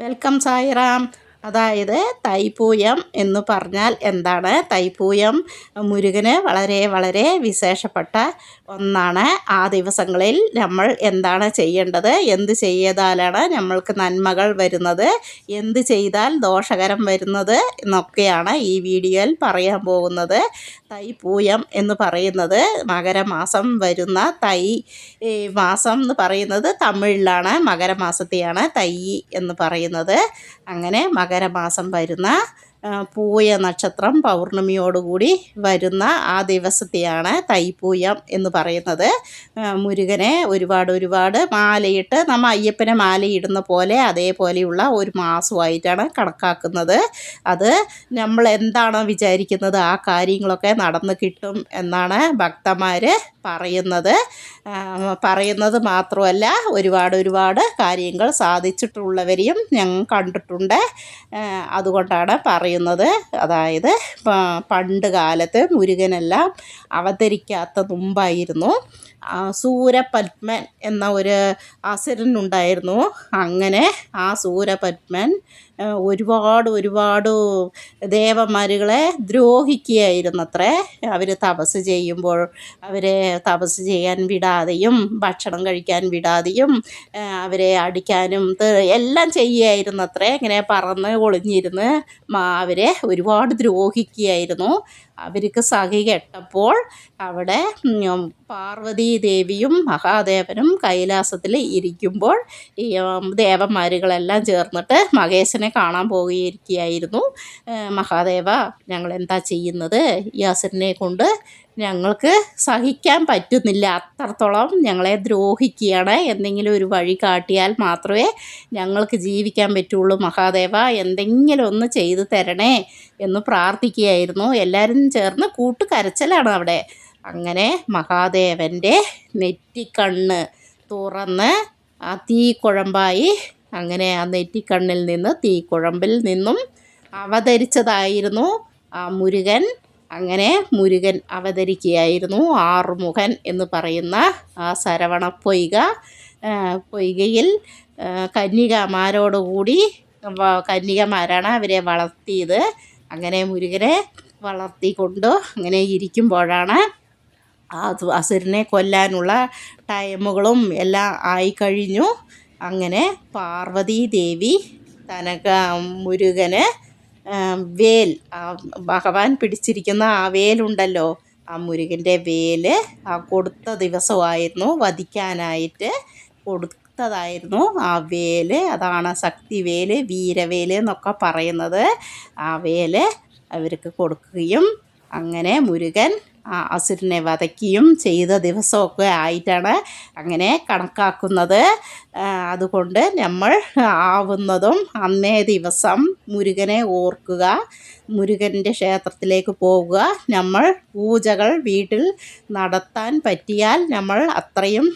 Welcome Sairam. അതായത് തൈപ്പൂയം എന്ന് പറഞ്ഞാൽ എന്താണ്? തൈപ്പൂയം മുരുകന് വളരെ വളരെ വിശേഷപ്പെട്ട ഒന്നാണ്. ആ ദിവസങ്ങളിൽ നമ്മൾ എന്താണ് ചെയ്യേണ്ടത്? എന്ത് ചെയ്താലാണ് നമ്മൾക്ക് നന്മകൾ വരുന്നത്? എന്ത് ചെയ്താൽ ദോഷകരം വരുന്നത്? എന്നൊക്കെയാണ് ഈ വീഡിയോയിൽ പറയാൻ പോകുന്നത്. തൈപ്പൂയം എന്ന് പറയുന്നത് മകരമാസം വരുന്ന തൈ മാസം എന്ന് പറയുന്നത് തമിഴിലാണ് മകരമാസത്തെയാണ് തൈ എന്ന് പറയുന്നത്. അങ്ങനെ മകരമാസം വരുന്ന പൂയ നക്ഷത്രം പൗർണമിയോടുകൂടി വരുന്ന ആ ദിവസത്തെയാണ് തൈപ്പൂയം എന്ന് പറയുന്നത്. മുരുകനെ ഒരുപാട് ഒരുപാട് മാലയിട്ട് നമ്മൾ അയ്യപ്പനെ മാലയിടുന്ന പോലെ അതേപോലെയുള്ള ഒരു മാസമായിട്ടാണ് കണക്കാക്കുന്നത്. അത് നമ്മൾ എന്താണോ വിചാരിക്കുന്നത് ആ കാര്യങ്ങളൊക്കെ നടന്നു കിട്ടും എന്നാണ് ഭക്തന്മാർ പറയുന്നത്. പറയുന്നത് മാത്രമല്ല ഒരുപാട് ഒരുപാട് കാര്യങ്ങൾ സാധിച്ചിട്ടുള്ളവരെയും ഞങ്ങൾ കണ്ടിട്ടുണ്ട്. അതുകൊണ്ടാണ് പറയുന്നത്. അതായത് പണ്ട് കാലത്ത് മുരുകനെല്ലാം അവതരിക്കാത്ത മുമ്പായിരുന്നു. സൂരപത്മൻ എന്ന ഒരു അസുരനുണ്ടായിരുന്നു അങ്ങനെ ആ സൂരപത്മൻ ഒരുപാട് ഒരുപാട് ദേവന്മാരുകളെ ദ്രോഹിക്കുകയായിരുന്നത്രേ. അവർ തപസ് ചെയ്യുമ്പോൾ അവരെ തപസ് ചെയ്യാൻ വിടാതെയും ഭക്ഷണം കഴിക്കാൻ വിടാതെയും അവരെ അടിക്കാനും എല്ലാം ചെയ്യുകയായിരുന്നത്രേ ഇങ്ങനെ പറന്ന് ഒളിഞ്ഞിരുന്ന് അവരെ ഒരുപാട് ദ്രോഹിക്കുകയായിരുന്നു. അവർക്ക് സഖി കെട്ടപ്പോൾ അവിടെ പാർവതീ ദേവിയും മഹാദേവനും കൈലാസത്തിൽ ഇരിക്കുമ്പോൾ ഈ ദേവന്മാരുകളെല്ലാം ചേർന്നിട്ട് മഹേശനെ കാണാൻ പോകുകയായിരിക്കുകയായിരുന്നു മഹാദേവ ഞങ്ങൾ എന്താ ചെയ്യുന്നത്? ഈ അസുരനെ കൊണ്ട് ഞങ്ങൾക്ക് സഹിക്കാൻ പറ്റുന്നില്ല. അത്രത്തോളം ഞങ്ങളെ ദ്രോഹിക്കുകയാണ്. എന്തെങ്കിലും ഒരു വഴി കാട്ടിയാൽ മാത്രമേ ഞങ്ങൾക്ക് ജീവിക്കാൻ പറ്റുള്ളൂ. മഹാദേവ എന്തെങ്കിലും ഒന്ന് ചെയ്തു തരണേ എന്ന് പ്രാർത്ഥിക്കുകയായിരുന്നു. എല്ലാവരും ചേർന്ന് കൂട്ടുകരച്ചിലാണ് അവിടെ. അങ്ങനെ മഹാദേവന്റെ നെറ്റിക്കണ്ണ് തുറന്ന് ആ തീ കുഴമ്പായി അങ്ങനെ ആ നെറ്റിക്കണ്ണിൽ നിന്ന് തീക്കുഴമ്പിൽ നിന്നും അവതരിച്ചതായിരുന്നു ആ മുരുകൻ. അങ്ങനെ മുരുകൻ അവതരിക്കുകയായിരുന്നു ആറുമുഖൻ എന്ന് പറയുന്ന ആ സരവണ പൊയ്ക. പൊയ്കയിൽ കന്യകമാരോടുകൂടി കന്യകമാരാണ് അവരെ വളർത്തിയത്. അങ്ങനെ മുരുകനെ വളർത്തിക്കൊണ്ട് അങ്ങനെ ഇരിക്കുമ്പോഴാണ് ആ അസുരനെ കൊല്ലാനുള്ള ടൈമുകളും എല്ലാം ആയിക്കഴിഞ്ഞു. അങ്ങനെ പാർവതീ ദേവി തനക മുരുകന് വേൽ. ഭഗവാൻ പിടിച്ചിരിക്കുന്ന ആ വേലുണ്ടല്ലോ. ആ മുരുകന്റെ വേൽ ആ കൊടുത്ത ദിവസമായിരുന്നു. വധിക്കാനായിട്ട് കൊടുത്തതായിരുന്നു ആ വേൽ. അതാണ് ശക്തിവേൽ വീരവേൽ എന്നൊക്കെ പറയുന്നത്. ആ വേൽ അവർക്ക് കൊടുക്കുകയും അങ്ങനെ മുരുകൻ ആ അസുരനെ വധയ്ക്കുകയും ചെയ്ത ദിവസമൊക്കെ ആയിട്ടാണ് അങ്ങനെ കണക്കാക്കുന്നത്. അതുകൊണ്ട് നമ്മൾ ആവുന്നതും അന്നേ ദിവസം മുരുകനെ ഓർക്കുക. മുരുകന്റെ ക്ഷേത്രത്തിലേക്ക് പോവുക. നമ്മൾ പൂജകൾ വീട്ടിൽ നടത്താൻ പറ്റിയാൽ നമ്മൾ അത്രയും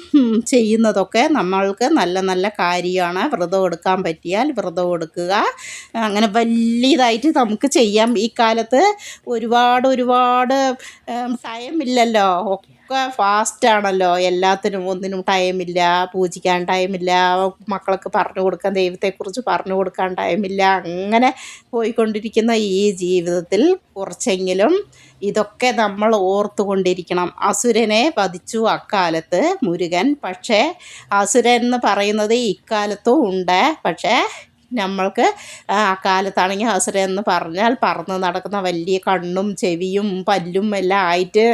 ചെയ്യുന്നതൊക്കെ നമ്മൾക്ക് നല്ല നല്ല കാര്യമാണ്. വ്രതം എടുക്കാൻ പറ്റിയാൽ വ്രതം എടുക്കുക. അങ്ങനെ വലിയതായിട്ട് നമുക്ക് ചെയ്യാം. ഈ കാലത്ത് ഒരുപാട് ഒരുപാട് ടൈമില്ലല്ലോ ഒക്കെ ഫാസ്റ്റാണല്ലോ എല്ലാത്തിനും ഒന്നിനും ടൈമില്ല പൂജിക്കാൻ ടൈമില്ല മക്കൾക്ക് പറഞ്ഞു കൊടുക്കാൻ ദൈവത്തെക്കുറിച്ച് പറഞ്ഞു കൊടുക്കാൻ ടൈമില്ല അങ്ങനെ പോയിക്കൊണ്ടിരിക്കുന്ന ഈ ജീവിതത്തിൽ കുറച്ചെങ്കിലും ഇതൊക്കെ നമ്മൾ ഓർത്തുകൊണ്ടിരിക്കണം. അസുരനെ വധിച്ചു അക്കാലത്ത് മുരുകൻ. പക്ഷേ അസുരൻ എന്ന് പറയുന്നത് ഇക്കാലത്തും ഉണ്ട്. പക്ഷേ നമ്മൾക്ക് അക്കാലത്താണെങ്കിൽ അസുരൻ എന്ന് പറഞ്ഞാൽ പറന്ന് നടക്കുന്ന വലിയ കണ്ണും ചെവിയും പല്ലും എല്ലാം ആയിട്ട്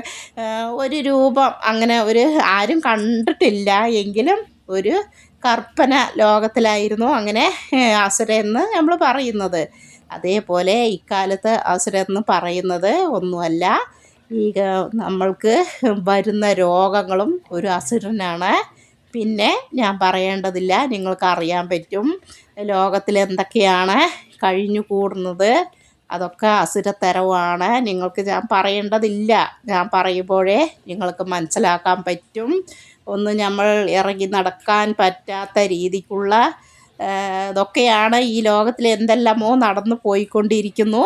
ഒരു രൂപം അങ്ങനെ ഒരു ആരും കണ്ടിട്ടില്ല എങ്കിലും ഒരു കർപ്പന ലോകത്തിലായിരുന്നു അങ്ങനെ അസുരെന്ന് നമ്മൾ പറയുന്നത്. അതേപോലെ ഇക്കാലത്ത് അസുരെന്ന് പറയുന്നത് ഒന്നുമല്ല ഈ നമ്മൾക്ക് വരുന്ന രോഗങ്ങളും ഒരു അസുരനാണ്. പിന്നെ ഞാൻ പറയേണ്ടതില്ല നിങ്ങൾക്ക് അറിയാൻ പറ്റും ലോകത്തിൽ എന്തൊക്കെയാണ് കഴിഞ്ഞു കൂടുന്നത്. അതൊക്കെ അസുരത്തരവാണ് നിങ്ങൾക്ക് ഞാൻ പറയേണ്ടതില്ല. ഞാൻ പറയുമ്പോഴേ നിങ്ങൾക്ക് മനസ്സിലാക്കാൻ പറ്റും. ഒന്ന് നമ്മൾ ഇറങ്ങി നടക്കാൻ പറ്റാത്ത രീതിക്കുള്ള ഇതൊക്കെയാണ് ഈ ലോകത്തിൽ എന്തെല്ലാമോ നടന്നു പോയിക്കൊണ്ടിരിക്കുന്നു.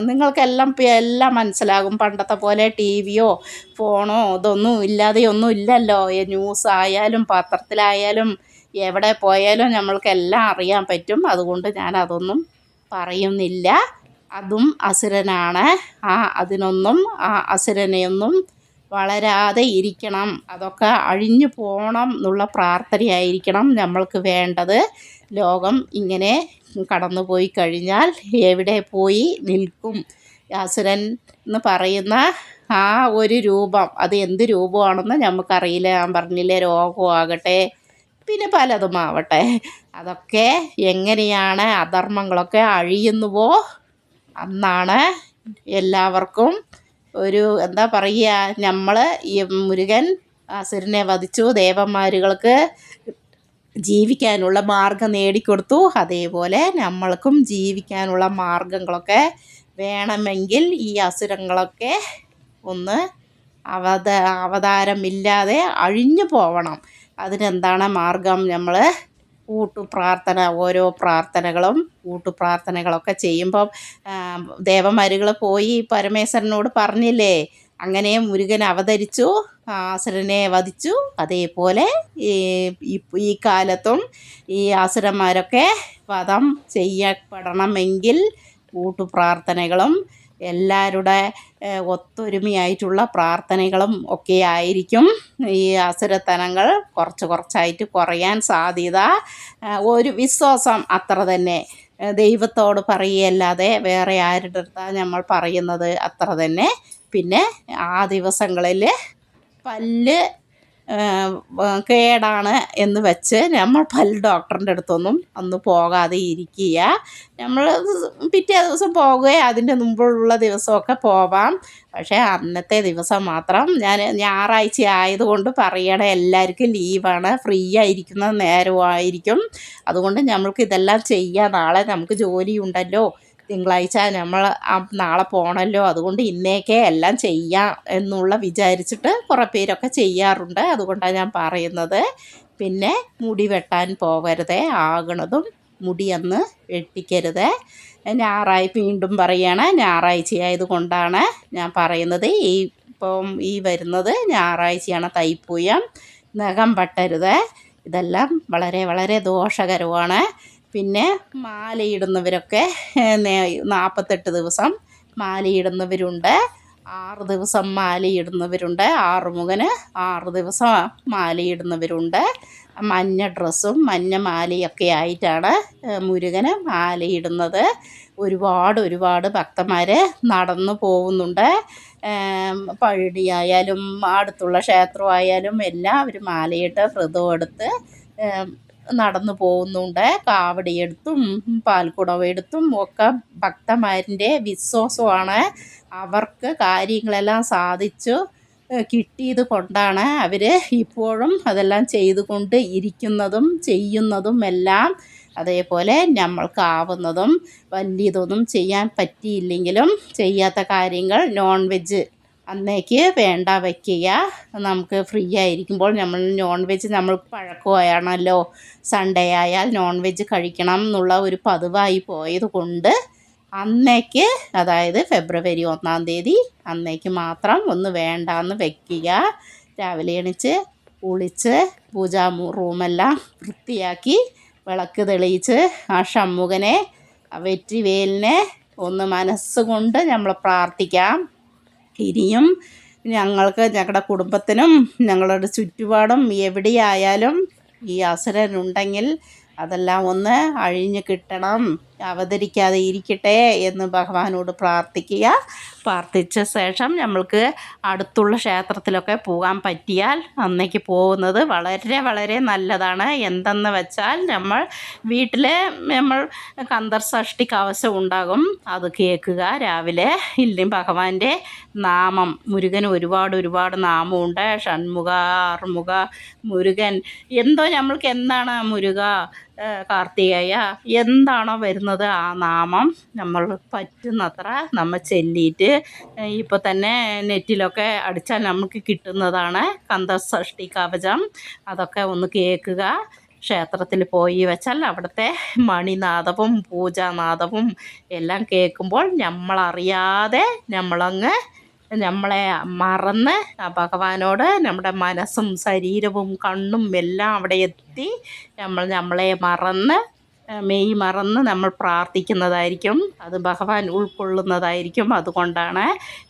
നിങ്ങൾക്കെല്ലാം എല്ലാം മനസ്സിലാകും. പണ്ടത്തെ പോലെ ടി വിയോ ഫോണോ ഇതൊന്നും ഇല്ലാതെ ഒന്നും ഇല്ലല്ലോ. ന്യൂസ് ആയാലും പത്രത്തിലായാലും എവിടെ പോയാലും നമ്മൾക്കെല്ലാം അറിയാൻ പറ്റും. അതുകൊണ്ട് ഞാൻ അതൊന്നും പറയുന്നില്ല. അതും അസുരനാണ്. ആ അതിനൊന്നും ആ അസുരനെയൊന്നും വളരാതെ ഇരിക്കണം. അതൊക്കെ അഴിഞ്ഞു പോകണം എന്നുള്ള പ്രാർത്ഥനയായിരിക്കണം നമ്മൾക്ക് വേണ്ടത്. ലോകം ഇങ്ങനെ കടന്നു പോയി കഴിഞ്ഞാൽ എവിടെ പോയി നിൽക്കും? അസുരൻ എന്ന് പറയുന്ന ആ ഒരു രൂപം. അത് എന്ത് രൂപമാണെന്ന് നമുക്കറിയില്ല. ഞാൻ പറഞ്ഞില്ലേ രോഗമാകട്ടെ പിന്നെ പലതും ആവട്ടെ. അതൊക്കെ എങ്ങനെയാണ് അധർമ്മങ്ങളൊക്കെ അഴിയുന്നുവോ? അന്നാണ് എല്ലാവർക്കും ഒരു എന്താ പറയുക നമ്മൾ ഈ മുരുകൻ അസുരനെ വധിച്ചു. ദേവന്മാരുകൾക്ക് ജീവിക്കാനുള്ള മാർഗം നേടിക്കൊടുത്തു. അതേപോലെ നമ്മൾക്കും ജീവിക്കാനുള്ള മാർഗങ്ങളൊക്കെ വേണമെങ്കിൽ ഈ അസുരങ്ങളൊക്കെ ഒന്ന് അവത അവതാരമില്ലാതെ അഴിഞ്ഞു പോവണം. അതിനെന്താണ് മാർഗം? നമ്മൾ കൂട്ടുപ്രാർത്ഥന ഓരോ പ്രാർത്ഥനകളും കൂട്ടുപ്രാർത്ഥനകളൊക്കെ ചെയ്യുമ്പം ദേവന്മാരുകൾ പോയി പരമേശ്വരനോട് പറഞ്ഞില്ലേ? അങ്ങനെ മുരുകൻ അവതരിച്ചു അസുരനെ വധിച്ചു. അതേപോലെ ഈ കാലത്തും ഈ അസുരന്മാരൊക്കെ വധം ചെയ്യപ്പെടണമെങ്കിൽ കൂട്ടുപ്രാർത്ഥനകളും എല്ലാവരുടെ ഒത്തൊരുമയായിട്ടുള്ള പ്രാർത്ഥനകളും ഒക്കെ ആയിരിക്കും. ഈ അസുരത്തനങ്ങൾ കുറച്ച് കുറച്ചായിട്ട് കുറയാൻ സാധ്യത ഒരു വിശ്വാസം അത്ര തന്നെ. ദൈവത്തോട് പറയുകയല്ലാതെ വേറെ ആരുടെ അടുത്താണ് നമ്മൾ പറയുന്നത് അത്ര തന്നെ. പിന്നെ ആ ദിവസങ്ങളിൽ പല്ല് കേടാണ് എന്ന് വെച്ച് നമ്മൾ പല്ല് ഡോക്ടറിന്റെ അടുത്തൊന്നും അന്ന് പോകാതെ ഇരിക്കുക. നമ്മൾ പിറ്റേ ദിവസം പോകുകയും അതിന്റെ മുമ്പുള്ള ദിവസമൊക്കെ പോവാം. പക്ഷേ അന്നത്തെ ദിവസം മാത്രം ഞാൻ ഞായറാഴ്ച ആയതുകൊണ്ട് പറയണേ എല്ലാവർക്കും ലീവാണ്. ഫ്രീ ആയിരിക്കുന്ന നേരമായിരിക്കും. അതുകൊണ്ട് നമ്മൾക്ക് ഇതെല്ലാം ചെയ്യാം. നാളെ നമുക്ക് ജോലിയുണ്ടല്ലോ. തിങ്കളാഴ്ച നമ്മൾ നാളെ പോകണമല്ലോ അതുകൊണ്ട് ഇന്നേക്കെ എല്ലാം ചെയ്യാം എന്നുള്ള വിചാരിച്ചിട്ട് കുറേ പേരൊക്കെ ചെയ്യാറുണ്ട്. അതുകൊണ്ടാണ് ഞാൻ പറയുന്നത്. പിന്നെ മുടി വെട്ടാൻ പോകരുത് ആകണതും മുടി അന്ന് വെട്ടിക്കരുത്. ഞായറാഴ്ച വീണ്ടും പറയുകയാണ് ഞായറാഴ്ച ആയതുകൊണ്ടാണ് ഞാൻ പറയുന്നത്. ഈ ഇപ്പം ഈ വരുന്നത് ഞായറാഴ്ചയാണ് തൈപ്പൂയം. നഖം പട്ടരുത് ഇതെല്ലാം വളരെ വളരെ ദോഷകരമാണ്. പിന്നെ മാലയിടുന്നവരൊക്കെ നാൽപ്പത്തെട്ട് ദിവസം മാലയിടുന്നവരുണ്ട്. ആറ് ദിവസം മാലയിടുന്നവരുണ്ട്. ആറുമുഖന് ആറ് ദിവസം മാലയിടുന്നവരുണ്ട്. മഞ്ഞ ഡ്രസ്സും മഞ്ഞ മാലയൊക്കെ ആയിട്ടാണ് മുരുകന് മാലയിടുന്നത്. ഒരുപാട് ഒരുപാട് ഭക്തന്മാർ നടന്നു പോകുന്നുണ്ട്. പഴനിയായാലും അടുത്തുള്ള ക്ഷേത്രമായാലും എല്ലാം അവർ മാലയിട്ട് വ്രതം എടുത്ത് നടന്നു പോകുന്നുണ്ട്. കാവടിയെടുത്തും പാൽക്കുടവെടുത്തും ഒക്കെ ഭക്തന്മാരിന്റെ വിശ്വാസമാണ്. അവർക്ക് കാര്യങ്ങളെല്ലാം സാധിച്ചു. കിട്ടിയത് കൊണ്ടാണ് അവർ ഇപ്പോഴും അതെല്ലാം ചെയ്തുകൊണ്ട് ഇരിക്കുന്നതും ചെയ്യുന്നതും എല്ലാം അതേപോലെ നമ്മൾക്കാവുന്നതും വലിയതൊന്നും ചെയ്യാൻ പറ്റിയില്ലെങ്കിലും ചെയ്യാത്ത കാര്യങ്ങൾ നോൺ വെജ് അന്നേക്ക് വേണ്ട വയ്ക്കുക. നമുക്ക് ഫ്രീ ആയിരിക്കുമ്പോൾ നമ്മൾ നോൺ വെജ് നമ്മൾ പഴക്കമാണല്ലോ സൺഡേ ആയാൽ നോൺ വെജ് കഴിക്കണം എന്നുള്ള ഒരു പതിവായി പോയത് കൊണ്ട് അന്നേക്ക് അതായത് ഫെബ്രുവരി ഒന്നാം തീയതി അന്നേക്ക് മാത്രം ഒന്ന് വേണ്ടാന്ന് വെക്കുക രാവിലെ എണിച്ച് കുളിച്ച് പൂജാ റൂമെല്ലാം വൃത്തിയാക്കി വിളക്ക് തെളിയിച്ച് ആ ഷമ്മുഖനെ വെറ്റിവേലിനെ ഒന്ന് മനസ്സുകൊണ്ട് നമ്മൾ പ്രാർത്ഥിക്കാം. ഇനിയും ഞങ്ങൾക്ക് ഞങ്ങളുടെ കുടുംബത്തിനും ഞങ്ങളുടെ ചുറ്റുപാടും എവിടെയായാലും ഈ അസുരനുണ്ടെങ്കിൽ അതെല്ലാം ഒന്ന് അഴിഞ്ഞ് കിട്ടണം. അവതരിക്കാതെ ഇരിക്കട്ടെ എന്ന് ഭഗവാനോട് പ്രാർത്ഥിക്കുക. പ്രാർത്ഥിച്ച ശേഷം നമ്മൾക്ക് അടുത്തുള്ള ക്ഷേത്രത്തിലൊക്കെ പോകാൻ പറ്റിയാൽ അന്നേക്ക് പോകുന്നത് വളരെ വളരെ നല്ലതാണ്. എന്തെന്ന് വെച്ചാൽ നമ്മൾ വീട്ടിൽ നമ്മൾ കന്തർഷഷ്ടി കവശം ഉണ്ടാകും. അത് കേൾക്കുക. രാവിലെ ഇല്ലെങ്കിൽ ഭഗവാന്റെ നാമം. മുരുകൻ ഒരുപാട് ഒരുപാട് നാമമുണ്ട്. ഷൺമുഖ ആറുമുഖ മുരുകൻ. എന്തോ നമ്മൾക്ക് എന്താണ് മുരുക? കാർത്തികേയ എന്താണോ വരുന്നത് ആ നാമം നമ്മൾ പറ്റുന്നത്ര നമ്മൾ ചെല്ലിയിട്ട് ഇപ്പോൾ തന്നെ നെറ്റിലൊക്കെ അടിച്ചാൽ നമുക്ക് കിട്ടുന്നതാണ് കന്തസഷ്ടി കവചം. അതൊക്കെ ഒന്ന് കേൾക്കുക. ക്ഷേത്രത്തിൽ പോയി വെച്ചാൽ അവിടുത്തെ മണിനാദവും പൂജാനാദവും എല്ലാം കേൾക്കുമ്പോൾ നമ്മളറിയാതെ നമ്മളങ്ങ് നമ്മളെ മറന്ന് ഭഗവാനോട് നമ്മുടെ മനസ്സും ശരീരവും കണ്ണും എല്ലാം അവിടെ എത്തി നമ്മൾ നമ്മളെ മറന്ന് മെയ് മറന്ന് നമ്മൾ പ്രാർത്ഥിക്കുന്നതായിരിക്കും. അത് ഭഗവാൻ ഉൾക്കൊള്ളുന്നതായിരിക്കും അതുകൊണ്ടാണ്.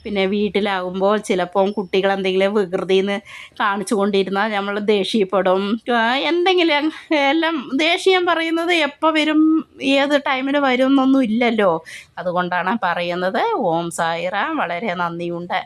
പിന്നെ വീട്ടിലാകുമ്പോൾ ചിലപ്പം കുട്ടികൾ എന്തെങ്കിലും വികൃതിന്ന് കാണിച്ചു കൊണ്ടിരുന്നാൽ നമ്മൾ ദേഷ്യപ്പെടും. എന്തെങ്കിലും എല്ലാം ദേഷ്യം പറയുന്നത് എപ്പോൾ വരും? ഏത് ടൈമിൽ വരും എന്നൊന്നും ഇല്ലല്ലോ. അതുകൊണ്ടാണ് പറയുന്നത്. ഓം സായിറാം വളരെ നന്ദിയുണ്ട്.